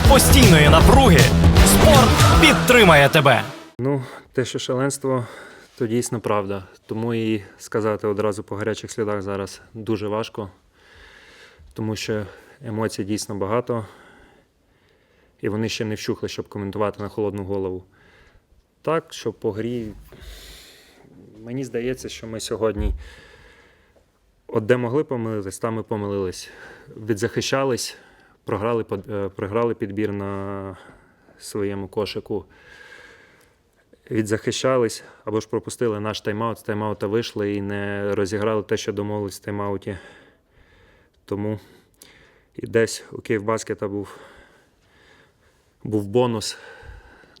серед постійної напруги спорт підтримає тебе. Ну, те, що шаленство, то дійсно правда. Тому і сказати одразу по гарячих слідах зараз дуже важко, тому що емоцій дійсно багато, і вони ще не вщухли, щоб коментувати на холодну голову. Так, що по грі, мені здається, що ми сьогодні, от де могли помилитись, там і помилились. Відзахищались, програли, е, програли підбір на своєму кошику відзахищались або ж пропустили наш тайм-аут, з тайм-аута вийшли і не розіграли те, що домовились в тайм-ауті. Тому і десь у Київбаскета був, був бонус.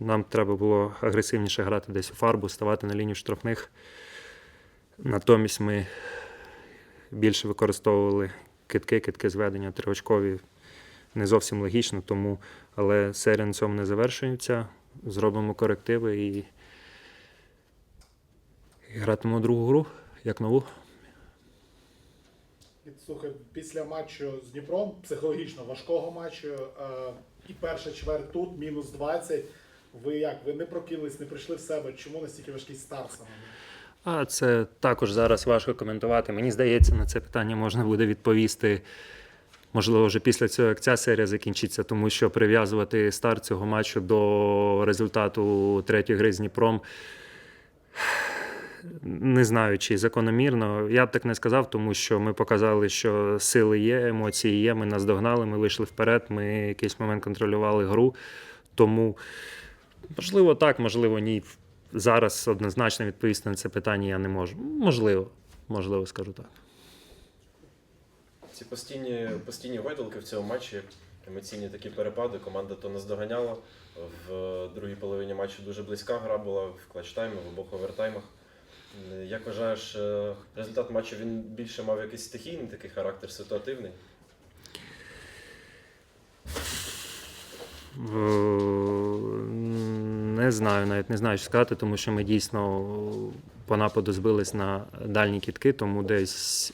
Нам треба було агресивніше грати десь у фарбу, ставати на лінію штрафних. Натомість ми більше використовували китки, китки зведення, триочкові. Не зовсім логічно, тому, але серія на цьому не завершується. Зробимо корективи і, і гратимемо другу гру, як нову. Слухай, після матчу з Дніпром, психологічно важкого матчу, е, і перша чверть тут, мінус 20. Ви як? Ви не прокинулись, не прийшли в себе. Чому настільки важкий старт саме? А це також зараз важко коментувати. Мені здається, на це питання можна буде відповісти. Можливо, вже після цього, як ця серія закінчиться, тому що прив'язувати старт цього матчу до результату третьої гри з Дніпром. Не знаю, чи закономірно. Я б так не сказав, тому що ми показали, що сили є, емоції є. Ми наздогнали, ми вийшли вперед, ми якийсь момент контролювали гру. Тому, можливо, так, можливо, ні. Зараз однозначно відповісти на це питання я не можу. Можливо, можливо, скажу так. Ці постійні, постійні гойдалки в цьому матчі, емоційні такі перепади. Команда то наздоганяла. В другій половині матчу дуже близька гра була в клатч-таймі, в обох овертаймах. Як вважаєш, е, результат матчу він більше мав якийсь стихійний такий характер, ситуативний? Е, Не знаю, навіть не знаю, що сказати, тому що ми дійсно по нападу збились на дальні кітки, тому десь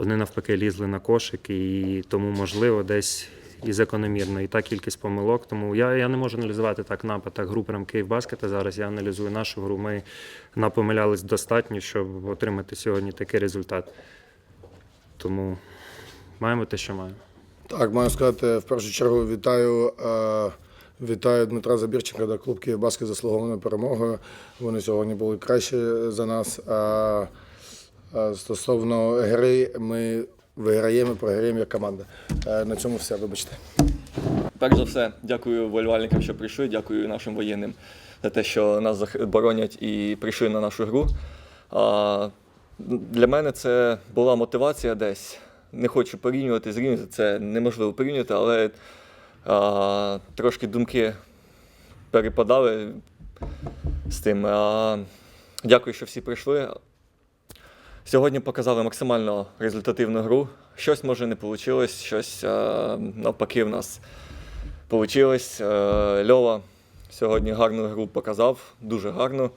вони навпаки лізли на кошик, і тому, можливо, десь і закономірно. І та кількість помилок. Тому я, я не можу аналізувати так напад, так гру прям Київбаскета. Зараз я аналізую нашу гру. Ми напомилялись достатньо, щоб отримати сьогодні такий результат. Тому маємо те, що маємо. Так, маю сказати, в першу чергу вітаю, е, вітаю Дмитра Забірченка та клуб Київбаски заслугованою перемогою. Вони сьогодні були кращі за нас. А стосовно гри, ми виграємо, програємо як команда. Е, на цьому все, вибачте. Перш за все, дякую вболівальникам, що прийшли. Дякую нашим воєнним за те, що нас боронять і прийшли на нашу гру. Для мене це була мотивація десь. Не хочу порівнювати з Рівнем, це неможливо порівнювати, але а, трошки думки перепадали з тим. А, дякую, що всі прийшли. Сьогодні показали максимально результативну гру. Щось може не вийшло, щось а, навпаки в нас вийшло. Льова сьогодні гарну гру показав, дуже гарну.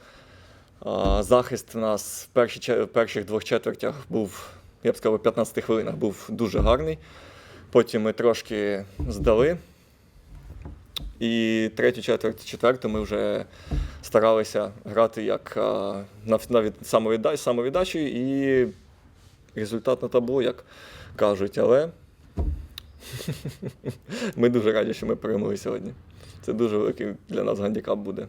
А, Захист у нас в, перші, в перших двох четвертях був, я б сказав, в 15 хвилинах був дуже гарний. Потім ми трошки здали. І третю четверть, четверту ми вже старалися грати як а, на, на самовіддач, самовіддачі і результат на табло, як кажуть. Але ми дуже раді, що ми перемогли сьогодні. Це дуже великий для нас гандикап буде.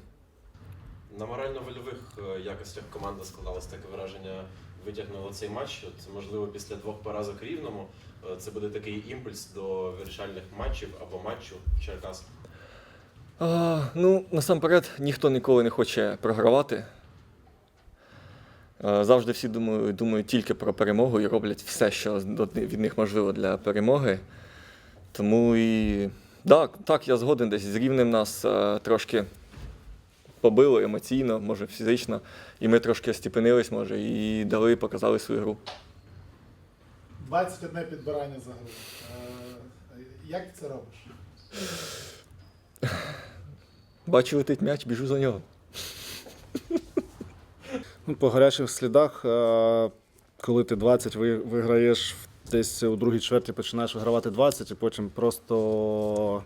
На морально-вольових е, якостях команда складалось таке враження, витягнула цей матч. От, можливо, після двох поразок рівному е, це буде такий імпульс до вирішальних матчів або матчу Черкас. А, ну, насамперед, ніхто ніколи не хоче програвати. А, завжди всі думають, думають тільки про перемогу і роблять все, що від них можливо для перемоги. Тому і так, так я згоден десь з рівнем нас а, трошки побило емоційно, може фізично. І ми трошки остіпенились, може, і дали, показали свою гру. 21 підбирання за гру. Е, як ти це робиш? Бачу, летить м'яч, біжу за нього. Ну, по гарячих слідах, е, коли ти 20 виграєш десь у другій чверті починаєш вигравати 20, і потім просто.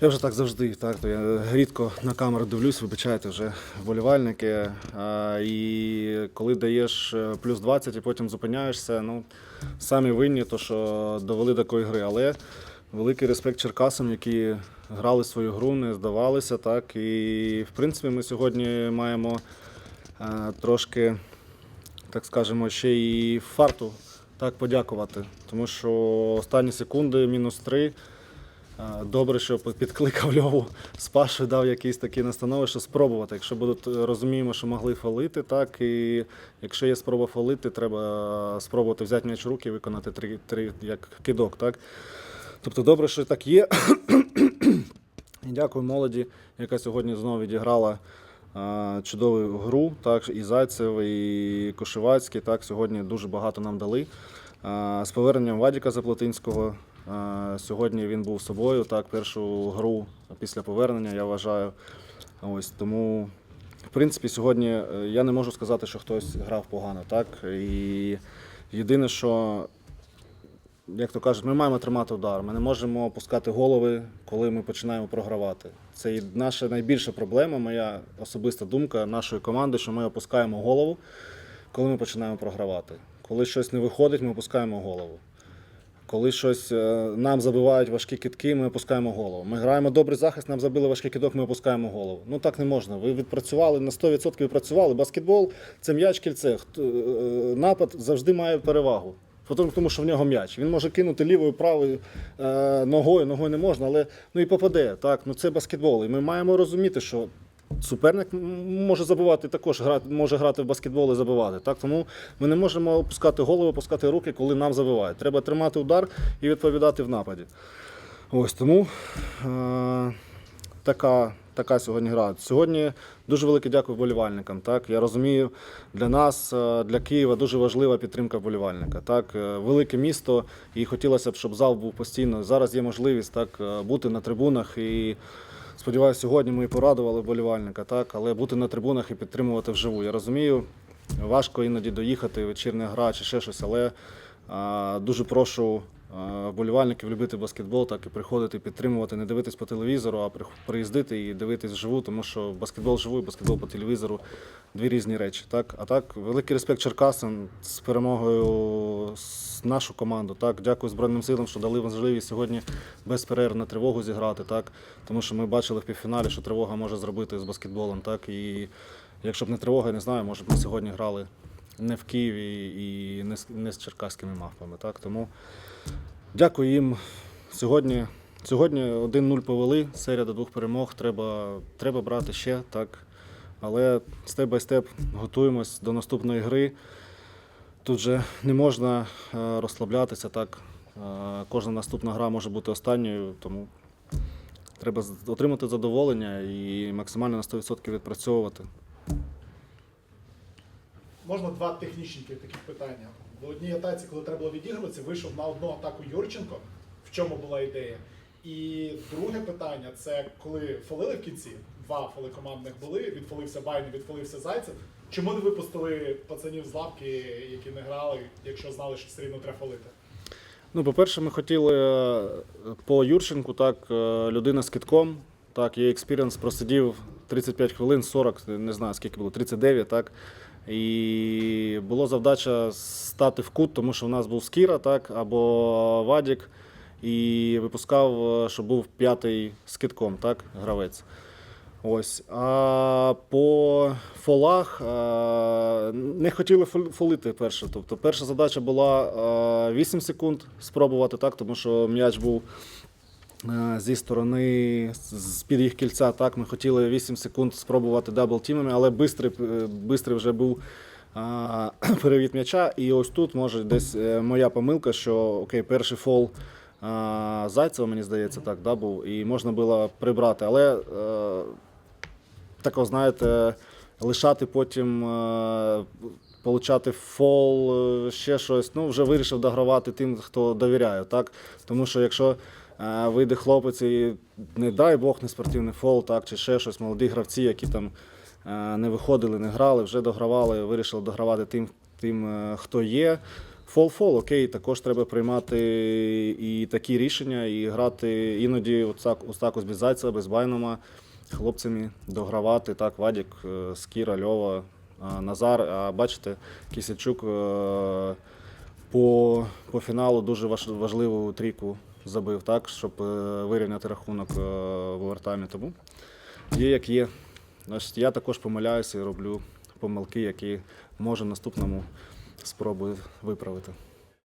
Я вже так завжди, так, то я рідко на камеру дивлюсь, вибачайте вже вболівальники. А, і коли даєш е, плюс 20 і потім зупиняєшся, ну, самі винні, то що довели до такої гри. Але великий респект Черкасам, які грали свою гру, не здавалися. Так, і в принципі ми сьогодні маємо е, трошки, так скажемо, ще і фарту так подякувати. Тому що останні секунди, мінус 3. Е, Добре, що підкликав Льову з Пашою, дав якісь такі настанови, що спробувати. Якщо будуть е, розуміємо, що могли фалити, так і якщо є спроба фалити, треба спробувати взяти м'яч в руки і виконати три, три як кидок. Так? Тобто добре, що так є. І дякую молоді, яка сьогодні знову відіграла е, чудову гру. Так, і Зайцев, і Кошевацький. Так, сьогодні дуже багато нам дали. Е, З поверненням Вадіка Заплатинського. Сьогодні він був собою. Так, першу гру після повернення, я вважаю. Ось тому, в принципі, сьогодні е, я не можу сказати, що хтось грав погано. Так? І єдине, що як то кажуть, ми маємо тримати удар. Ми не можемо опускати голови, коли ми починаємо програвати. Це і наша найбільша проблема, моя особиста думка нашої команди, що ми опускаємо голову, коли ми починаємо програвати. Коли щось не виходить, ми опускаємо голову. Коли щось е, нам забивають важкі китки, ми опускаємо голову. Ми граємо добрий захист, нам забили важкий кидок, ми опускаємо голову. Ну так не можна. Ви відпрацювали на 100% відпрацювали. Баскетбол це м'яч кільце. Е, Напад завжди має перевагу. Тому, тому що в нього м'яч. Він може кинути лівою, правою е, ногою, ногою не можна, але ну і попаде. Так, ну це баскетбол. І ми маємо розуміти, що суперник може забивати також грати, може грати в баскетбол і забивати. Так, тому ми не можемо опускати голову, опускати руки, коли нам забивають. Треба тримати удар і відповідати в нападі. Ось тому е, така, така сьогодні гра. Сьогодні дуже велике дякую вболівальникам. Так? Я розумію, для нас, е, для Києва дуже важлива підтримка вболівальника. Так? Е, Велике місто, і хотілося б, щоб зал був постійно. Зараз є можливість так, е, бути на трибунах і. Сподіваюся, сьогодні ми і порадували вболівальника, так, але бути на трибунах і підтримувати вживу. Я розумію, важко іноді доїхати, вечірня гра чи ще щось, але а, дуже прошу вболівальників любити баскетбол, так і приходити, підтримувати, не дивитись по телевізору, а при- приїздити і дивитись вживу, тому що баскетбол живу і баскетбол по телевізору дві різні речі. Так? А так, великий респект Черкасам з перемогою нашу команду. Так? Дякую Збройним силам, що дали можливість сьогодні без перерв на тривогу зіграти. Так? Тому що ми бачили в півфіналі, що тривога може зробити з баскетболом. Так? І якщо б не тривога, не знаю, може б ми сьогодні грали не в Києві і не з, не з черкаськими мавпами. Так? Тому дякую їм. Сьогодні, сьогодні 1-0 повели, серія до двох перемог. Треба, треба брати ще. Так? Але степ бай степ готуємось до наступної гри. Тут же не можна е, розслаблятися. Так? Е, Кожна наступна гра може бути останньою, тому треба отримати задоволення і максимально на 100% відпрацьовувати. Можна два технічні таких питання. В одній атаці, коли треба було відігруватися, вийшов на одну атаку Юрченко. В чому була ідея? І друге питання це коли фолили в кінці, два фоли командних були, відфолився Байний, відфолився Зайцев. Чому не випустили пацанів з лавки, які не грали, якщо знали, що все рівно треба фолити? Ну, по-перше, ми хотіли е, по Юрченку, так, е, людина з китком, так, є експіріенс, просидів 35 хвилин, 40, не знаю скільки було, 39, так. І було завдача стати в кут, тому що в нас був Скіра, так, або Вадік, і випускав, е, щоб був п'ятий з китком, так, гравець. Ось. А по фолах е, не хотіли фол- фолити перше. Тобто перша задача була е, 8 секунд спробувати, так, тому що м'яч був зі сторони з під їх кільця. Так, ми хотіли 8 секунд спробувати дабл-тімами, але е, бистрий вже був е, перевід м'яча. І ось тут може десь е, моя помилка, що окей, перший фол. е, Зайцева, мені здається, так, да, був, і можна було прибрати. Але е, такого, знаєте, лишати потім, е, получати фол, е, ще щось. Ну, вже вирішив догравати тим, хто довіряє. Так? Тому що якщо е, вийде хлопець і не дай Бог не спортивний фол, так, чи ще щось, молоді гравці, які там е, не виходили, не грали, вже догравали, вирішили догравати тим, тим е, хто є. Фол-фол, окей, також треба приймати і такі рішення, і грати іноді ось так ось без Зайцева, без Байнома, хлопцями догравати. Так, Вадік, е, Скіра, Льова, Назар. А бачите, Кисельчук е, по, по фіналу дуже важ- важливу трійку забив, так, щоб е, вирівняти рахунок е, в овертаймі. Тому є як є. Значить, я також помиляюся і роблю помилки, які може наступному спробую виправити.